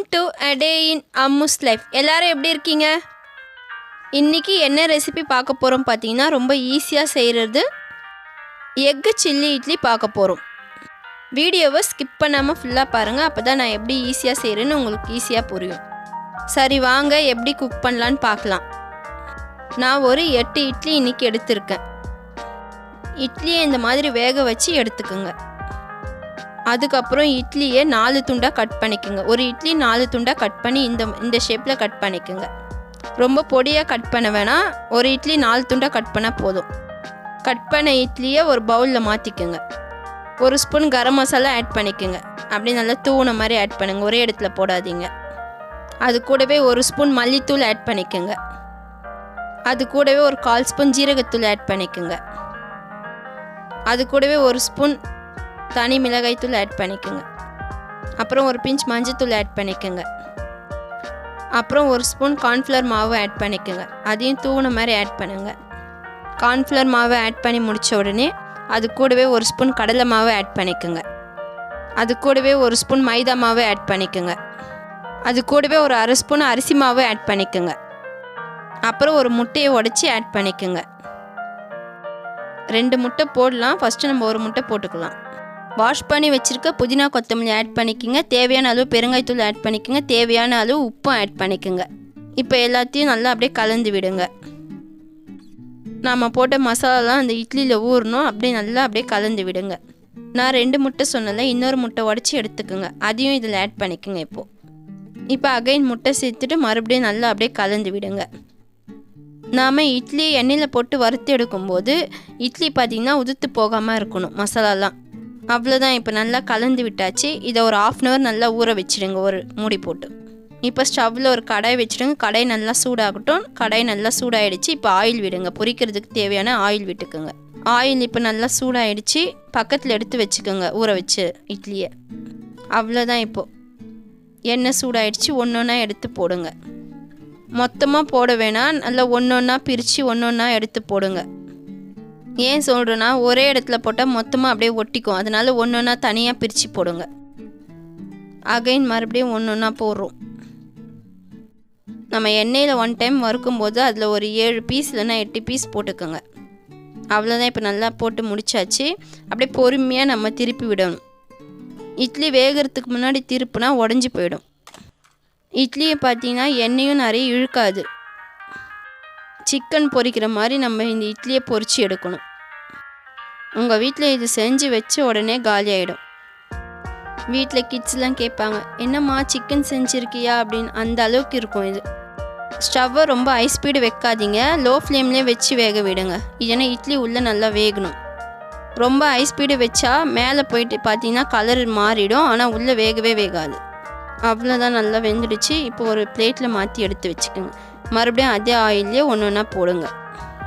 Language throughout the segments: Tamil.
வெல்கம் டு அடே இன் அம்முஸ் லைஃப் எல்லாரும் எப்படி இருக்கீங்க? இன்றைக்கி என்ன ரெசிபி பார்க்க போகிறோம் பார்த்தீங்கன்னா ரொம்ப ஈஸியாக செய்கிறது எக்கு சில்லி இட்லி பார்க்க போகிறோம் வீடியோவை ஸ்கிப் பண்ணாமல் ஃபுல்லாக பாருங்கள் அப்போ தான் நான் எப்படி ஈஸியாக செய்கிறேன்னு உங்களுக்கு ஈஸியாக புரியும். சரி வாங்க எப்படி குக் பண்ணலான்னு பார்க்கலாம். நான் ஒரு எட்டு இட்லி இன்றைக்கி எடுத்திருக்கேன். இட்லியை இந்த மாதிரி வேக வச்சு எடுத்துக்கோங்க. அதுக்கப்புறம் இட்லியை நாலு துண்டாக கட் பண்ணிக்கோங்க. ஒரு இட்லி நாலு துண்டாக கட் பண்ணி இந்த இந்த ஷேப்பில் கட் பண்ணிக்கோங்க. ரொம்ப பொடியாக கட் பண்ண வேணாம் ஒரு இட்லி நாலு துண்டாக கட் பண்ணால் போதும். கட் பண்ண இட்லியை ஒரு பவுலில் மாற்றிக்கோங்க ஒரு ஸ்பூன் கரம் மசாலா ஆட் பண்ணிக்கோங்க. அப்படி நல்லா தூண மாதிரி ஆட் பண்ணுங்கள் ஒரே இடத்துல போடாதீங்க. அது கூடவே ஒரு ஸ்பூன் மல்லித்தூள் ஆட் பண்ணிக்கோங்க. அது கூடவே ஒரு கால் ஸ்பூன் ஜீரகத்தூள் ஆட் பண்ணிக்கோங்க. அது கூடவே ஒரு ஸ்பூன் தனி மிளகாய்த்தூள் ஆட் பண்ணிக்கோங்க. அப்புறம் ஒரு பிஞ்ச் மஞ்சத்தூள் ஆட் பண்ணிக்கோங்க. அப்புறம் ஒரு ஸ்பூன் கார்ன்ஃப்ளவர் மாவு ஆட் பண்ணிக்கோங்க. அதையும் தூவின மாதிரி ஆட் பண்ணுங்கள் கார்ன்ஃப்ளவர் மாவை ஆட் பண்ணி முடித்த உடனே அது கூடவே ஒரு ஸ்பூன் கடலை மாவு ஆட் பண்ணிக்கோங்க. அது கூடவே ஒரு ஸ்பூன் மைதா மாவு ஆட் பண்ணிக்கோங்க. அது கூடவே ஒரு அரை ஸ்பூன் அரிசி மாவு ஆட் பண்ணிக்கோங்க. அப்புறம் ஒரு முட்டையை உடச்சி ஆட் பண்ணிக்கோங்க. ரெண்டு முட்டை போடலாம். ஃபஸ்ட்டு நம்ம ஒரு முட்டை போட்டுக்கலாம். வாஷ் பண்ணி வச்சுருக்க புதினா கொத்தமல்லி ஆட் பண்ணிக்கோங்க. தேவையான அளவு பெருங்காய்த்தூள் ஆட் பண்ணிக்கோங்க. தேவையான அளவு உப்பும் ஆட் பண்ணிக்கோங்க. இப்போ எல்லாத்தையும் நல்லா அப்படியே கலந்து விடுங்க. நாம் போட்ட மசாலாலாம் அந்த இட்லியில் ஊறணும். அப்படியே நல்லா அப்படியே கலந்து விடுங்க. நான் ரெண்டு முட்டை சொன்னல இன்னொரு முட்டை உடச்சி எடுத்துக்கோங்க. அதையும் இதில் ஆட் பண்ணிக்கோங்க இப்போது இப்போ அகைன் முட்டை சேர்த்துட்டு மறுபடியும் நல்லா அப்படியே கலந்து விடுங்க. நாம் இட்லி எண்ணெயில் போட்டு வறுத்து எடுக்கும்போது இட்லி பார்த்திங்கன்னா உதுத்து போகாமல் இருக்கணும் மசாலாலாம். அவ்வளோதான் இப்போ நல்லா கலந்து விட்டாச்சு. இதை ஒரு ஆஃப் அன் ஹவர் நல்லா ஊற வச்சிடுங்க ஒரு மூடி போட்டு. இப்போ ஸ்டவ்வில் ஒரு கடாய் வச்சுடுங்க கடாய் நல்லா சூடாகட்டும். கடாய் நல்லா சூடாயிடுச்சு. இப்போ ஆயில் விடுங்க. பொரிக்கிறதுக்கு தேவையான ஆயில் விட்டுக்குங்க. ஆயில் இப்போ நல்லா சூடாயிடுச்சு. பக்கத்தில் எடுத்து வச்சுக்கோங்க. ஊற வச்சு இட்லியை. அவ்வளோதான் இப்போது எண்ணெய் சூடாயிடுச்சு. ஒன்று ஒன்றா எடுத்து போடுங்க. மொத்தமாக போட வேணாம். நல்லா ஒன்று ஒன்றா பிரித்து ஒன்று ஒன்றா எடுத்து போடுங்க. ஏன் சொல்கிறேன்னா ஒரே இடத்துல போட்டால் மொத்தமாக அப்படியே ஒட்டிக்கும். அதனால ஒன்று ஒன்றா தனியாக பிரித்து போடுங்க. அகைன் மறுபடியும் ஒன்று ஒன்றா போடுறோம். நம்ம எண்ணெயில் ஒன் டைம் வறுக்கும்போது அதில் ஒரு ஏழு பீஸ் இல்லைன்னா எட்டு பீஸ் போட்டுக்கோங்க. அவ்வளோதான் இப்போ நல்லா போட்டு முடிச்சாச்சு. அப்படியே பொறுமையாக நம்ம திருப்பி விடணும். இட்லி வேகிறதுக்கு முன்னாடி திருப்புனா உடஞ்சி போயிடும். இட்லியை பார்த்தீங்கன்னா எண்ணெயும் நிறைய இழுக்காது. சிக்கன் பொரிக்கிற மாதிரி நம்ம இந்த இட்லியை பொரித்து எடுக்கணும். உங்கள் வீட்டில் இது செஞ்சு வச்சு உடனே காலி ஆகிடும் வீட்டில் கிட்ஸ்லாம் கேட்பாங்க என்னம்மா சிக்கன் செஞ்சுருக்கியா? அப்படின்னு அந்த அளவுக்கு இருக்கும் இது. ஸ்டவ்வை ரொம்ப ஹை ஸ்பீடு வைக்காதீங்க. லோ ஃப்ளேம்லேயே வச்சு வேக விடுங்க. ஏன்னா இட்லி உள்ளே நல்லா வேகணும். ரொம்ப ஹை ஸ்பீடு வச்சா மேலே போயிட்டு பார்த்தீங்கன்னா கலர் மாறிடும். ஆனால் உள்ளே வேகவே வேகாது. அவ்வளோதான் நல்லா வெந்துடுச்சு. இப்போ ஒரு பிளேட்டில் மாற்றி எடுத்து வச்சுக்கோங்க. மறுபடியும் அதே ஆயிலே ஒன்று ஒன்றா போடுங்க.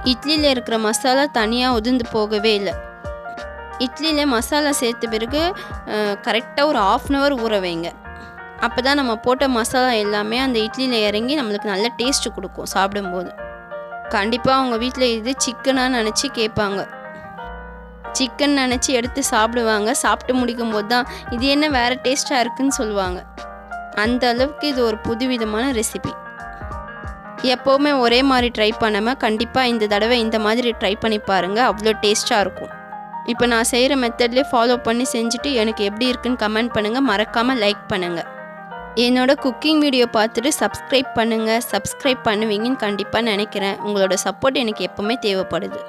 இட்லியில் இருக்கிற மசாலா தனியாக உதிர்ந்து போகவே இல்லை. இட்லியில் மசாலா சேர்த்த பிறகு கரெக்டாக ஒரு ஆஃப் அன் ஹவர் ஊற வைங்க. அப்போ தான் நம்ம போட்ட மசாலா எல்லாமே அந்த இட்லியில் இறங்கி நம்மளுக்கு நல்ல டேஸ்ட்டு கொடுக்கும் சாப்பிடும்போது. கண்டிப்பாக அவங்க வீட்டில் இது சிக்கனாக நினச்சி கேட்பாங்க. சிக்கன் நினச்சி எடுத்து சாப்பிடுவாங்க. சாப்பிட்டு முடிக்கும் போது தான் இது என்ன வேறு டேஸ்ட்டாக இருக்குன்னு சொல்லுவாங்க. அந்த அளவுக்கு இது ஒரு புதுவிதமான ரெசிபி எப்போவுமே ஒரே மாதிரி ட்ரை பண்ணாமல் கண்டிப்பாக இந்த தடவை இந்த மாதிரி ட்ரை பண்ணி பாருங்கள் அவ்வளோ டேஸ்ட்டாக இருக்கும். இப்போ நான் செய்கிற மெத்தட்லேயே ஃபாலோ பண்ணி செஞ்சுட்டு எனக்கு எப்படி இருக்குன்னு கமெண்ட் பண்ணுங்கள் மறக்காமல் லைக் பண்ணுங்கள் என்னோடய குக்கிங் வீடியோ பார்த்துட்டு சப்ஸ்கிரைப் பண்ணுங்கள் சப்ஸ்கிரைப் பண்ணுவீங்கன்னு கண்டிப்பாக நினைக்கிறேன். உங்களோட சப்போர்ட் எனக்கு எப்போவுமே தேவைப்படுது.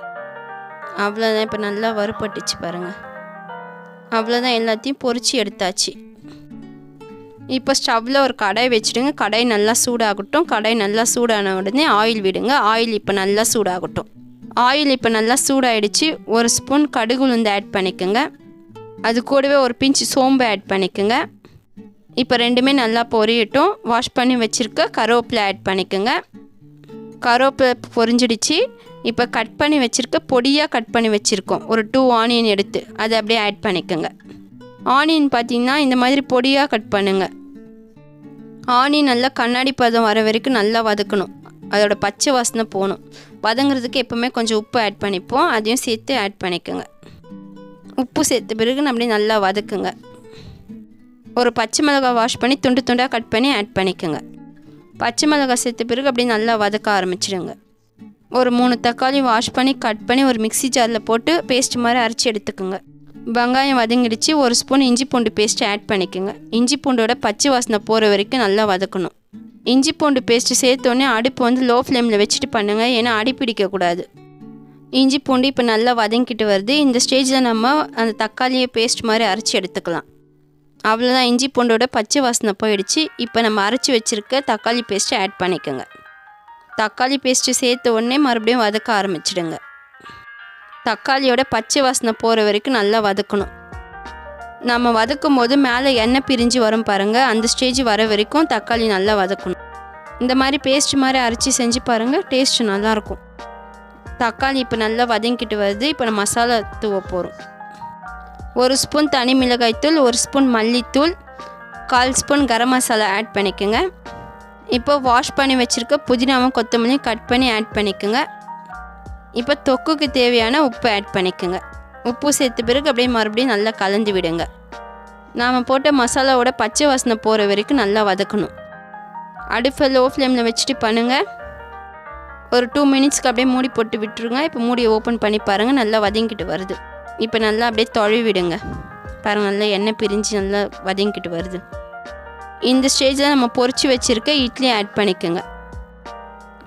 அவ்வளோதான் இப்போ நல்லா வறுபட்டுச்சு பாருங்கள் அவ்வளோதான் எல்லாத்தையும் பொறிச்சு எடுத்தாச்சு. இப்போ ஸ்டவ்வில் ஒரு கடாய் வச்சுடுங்க. கடாய் நல்லா சூடாகட்டும். கடாய் நல்லா சூடான உடனே ஆயில் விடுங்க. ஆயில் இப்போ நல்லா சூடாகட்டும். ஆயில் இப்போ நல்லா சூடாயிடுச்சு. ஒரு ஸ்பூன் கடுகு உளுந்து ஆட் பண்ணிக்கோங்க. அது கூடவே ஒரு பிஞ்சு சோம்பு ஆட் பண்ணிக்கோங்க. இப்போ ரெண்டுமே நல்லா பொரியட்டும். வாஷ் பண்ணி வச்சுருக்க கருவேப்பிலை ஆட் பண்ணிக்கோங்க. கருவேப்பிலை பொரிஞ்சிடுச்சு. இப்போ கட் பண்ணி வச்சுருக்க பொடியாக கட் பண்ணி வச்சுருக்கோம். ஒரு டூ ஆனியன் எடுத்து அதை அப்படியே ஆட் பண்ணிக்கோங்க. ஆனியன் பார்த்திங்கன்னா இந்த மாதிரி பொடியாக கட் பண்ணுங்கள் ஆனியன் நல்லா கண்ணாடி பதம் வர வரைக்கும் நல்லா வதக்கணும். அதோட பச்சை வாசனை போகணும். வதங்குறதுக்கு எப்போவுமே கொஞ்சம் உப்பு ஆட் பண்ணிப்போம். அதையும் சேர்த்து ஆட் பண்ணிக்கோங்க. உப்பு சேர்த்த பிறகு அப்படியே நல்லா வதக்குங்க. ஒரு பச்சை மிளகாய் வாஷ் பண்ணி துண்டு துண்டாக கட் பண்ணி ஆட் பண்ணிக்கோங்க. பச்சை மிளகாய் சேர்த்த பிறகு அப்படியே நல்லா வதக்க ஆரம்பிச்சிடுங்க ஒரு மூணு தக்காளி வாஷ் பண்ணி கட் பண்ணி ஒரு மிக்ஸி ஜாரில் போட்டு பேஸ்ட் மாதிரி அரைச்சி எடுத்துக்கோங்க. வெங்காயம் வதங்கிடுச்சு. ஒரு ஸ்பூன் இஞ்சி பூண்டு பேஸ்ட்டு ஆட் பண்ணிக்கோங்க. இஞ்சி பூண்டோட பச்சை வாசனை போகிற வரைக்கும் நல்லா வதக்கணும். இஞ்சி பூண்டு பேஸ்ட்டு சேர்த்தோன்னே அடுப்பு வந்து லோ ஃப்ளேமில் வச்சுட்டு பண்ணுங்கள் ஏன்னா அடி பிடிக்கக்கூடாது இஞ்சி பூண்டு இப்போ நல்லா வதங்கிட்டு வருது. இந்த ஸ்டேஜில் நம்ம அந்த தக்காளியை பேஸ்ட் மாதிரி அரைச்சி எடுத்துக்கலாம். அவ்வளோதான் இஞ்சி பூண்டோட பச்சை வாசனை போயிடுச்சு. இப்போ நம்ம அரைச்சி வச்சுருக்க தக்காளி பேஸ்ட்டை ஆட் பண்ணிக்கோங்க. தக்காளி பேஸ்ட்டு சேர்த்த உடனே மறுபடியும் வதக்க ஆரம்பிச்சிடுங்க. தக்காளியோட பச்சை வாசனை போகிற வரைக்கும் நல்லா வதக்கணும். நம்ம வதக்கும் போது மேலே எண்ணெய் பிரிஞ்சு வரும் பாருங்கள் அந்த ஸ்டேஜ் வர வரைக்கும் தக்காளி நல்லா வதக்கணும். இந்த மாதிரி பேஸ்ட் மாதிரி அரைச்சி செஞ்சு பாருங்கள் டேஸ்ட் நல்லாயிருக்கும். தக்காளி இப்போ நல்லா வதங்கிட்டு வருது இப்போ நம்ம மசாலா தூவ போகிறோம் ஒரு ஸ்பூன் தனி மிளகாய்த்தூள் ஒரு ஸ்பூன் மல்லித்தூள் கால் ஸ்பூன் கரம் மசாலா ஆட் பண்ணிக்கோங்க. இப்போ வாஷ் பண்ணி வச்சுருக்க புதினாவும் கொத்தமல்லியும் கட் பண்ணி ஆட் பண்ணிக்கோங்க. இப்போ தொக்குக்கு தேவையான உப்பு ஆட் பண்ணிக்கோங்க. உப்பு சேர்த்த பிறகு அப்படியே மறுபடியும் நல்லா கலந்து விடுங்க. நாம் போட்ட மசாலாவோட பச்சை வாசனை போகிற வரைக்கும் நல்லா வதக்கணும். அடுப்பை லோ ஃப்ளேமில் வச்சுட்டு பண்ணுங்கள் ஒரு டூ மினிட்ஸ்க்கு அப்படியே மூடி போட்டு விட்டுருங்க. இப்போ மூடியை ஓப்பன் பண்ணி பாருங்கள் நல்லா வதங்கிட்டு வருது. இப்போ நல்லா அப்படியே தொழி விடுங்க. பாருங்கள் நல்லா எண்ணெய் பிரிஞ்சு நல்லா வதங்கிட்டு வருது. இந்த ஸ்டேஜில் நம்ம பொறிச்சு வச்சுருக்க இட்லி ஆட் பண்ணிக்கோங்க.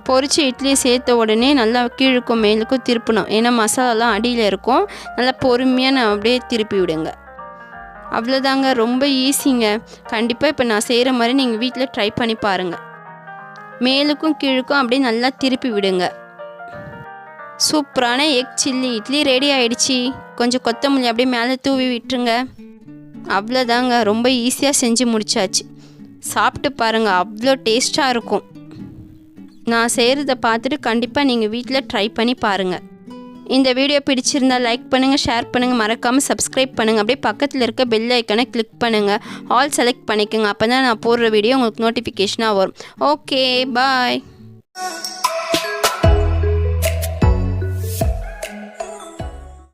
பொறிச்சு இட்லியை சேர்த்த உடனே நல்லா கீழுக்கும் மேலுக்கும் திருப்பணும். ஏன்னா மசாலாலாம் அடியில் இருக்கும். நல்லா பொறுமையாக நான் அப்படியே திருப்பி விடுங்க. அவ்வளோதாங்க ரொம்ப ஈஸிங்க கண்டிப்பாக இப்போ நான் செய்கிற மாதிரி நீங்கள் வீட்டில் ட்ரை பண்ணி பாருங்கள் மேலுக்கும் கீழுக்கும் அப்படியே நல்லா திருப்பி விடுங்க. சூப்பரான எக் சில்லி இட்லி ரெடி ஆயிடுச்சு. கொஞ்சம் கொத்தமல்லி அப்படியே மேலே தூவி விட்டுருங்க. அவ்வளோதாங்க ரொம்ப ஈஸியாக செஞ்சு முடிச்சாச்சு. சாப்பிட்டு பாருங்கள் அவ்வளோ டேஸ்ட்டாக இருக்கும். நான் செய்கிறத பார்த்துட்டு கண்டிப்பாக நீங்கள் வீட்டில் ட்ரை பண்ணி பாருங்கள் இந்த வீடியோ பிடிச்சிருந்தா லைக் பண்ணுங்கள் ஷேர் பண்ணுங்கள் மறக்காமல் சப்ஸ்கிரைப் பண்ணுங்கள் அப்படியே பக்கத்தில் இருக்க பெல் ஐக்கனை கிளிக் பண்ணுங்கள் ஆல் செலக்ட் பண்ணிக்கோங்க. அப்போ தான் நான் போடுற வீடியோ உங்களுக்கு நோட்டிஃபிகேஷனாக வரும். Okay bye